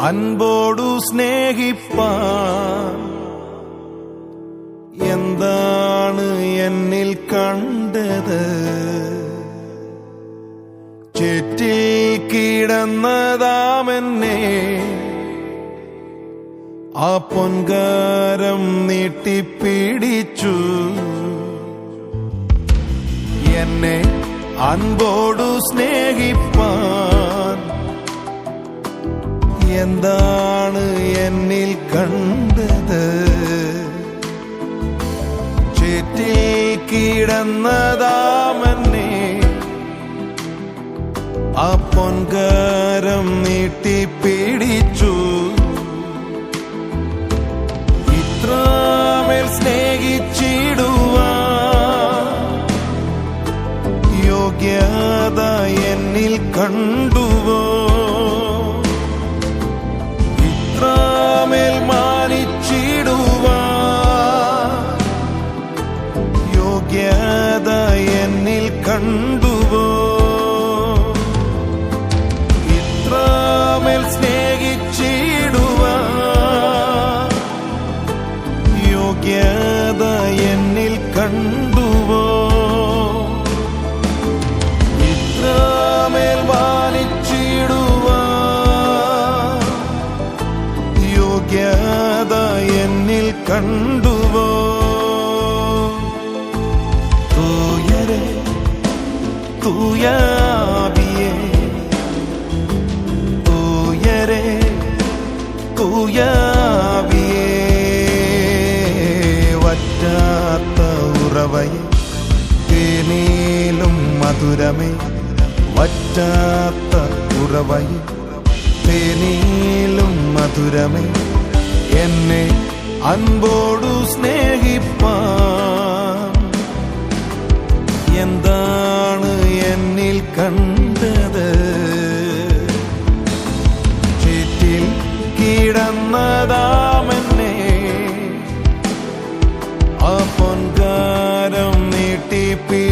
അൻപോടു സ്നേഹിപ്പാൻ എന്താണ് എന്നിൽ കണ്ടത്? ചുറ്റിൽ കിടന്നതാമെന്നെ. ആ പൊൻകാരം നീട്ടിപ്പിടിച്ചു. എന്നെ അൻപോടു സ്നേഹിപ്പാൻ എന്താണ് എന്നിൽ കണ്ടത്? ചുറ്റിൽ കിടന്നതാമെന്നെ ആ പൊൻകാരം നീട്ടിപ്പിടിച്ചു. ഇത്രമേൽ സ്നേഹിച്ചിടുവാ. യോഗ്യത എന്നിൽ കണ്ടുവോ യോഗ്യത എന്നിൽ കണ്ടുവോ? ഇത്രമേൽ സ്നേഹിച്ചിടുവ. യോഗ്യത എന്നിൽ കണ്ടുവോ? ഇത്രമേൽ വാലിച്ചിടുവ യോഗ്യത എന്നിൽ കണ്ടുവോ തൂയാവിയേ തൂയരെ തൂയാവിയേ വറ്റാത്ത ഉറവയെ തേനേലും മധുരമേ വറ്റാത്ത ഉറവയെ തേനേലും മധുരമേ എന്നെ അൻപോടു സ്നേഹിപ്പാൻ കണ്ടത്. ചുറ്റിൽ കിടന്നതാമെന്നെ. ആ പൊൻകാരം നീട്ടിപ്പീ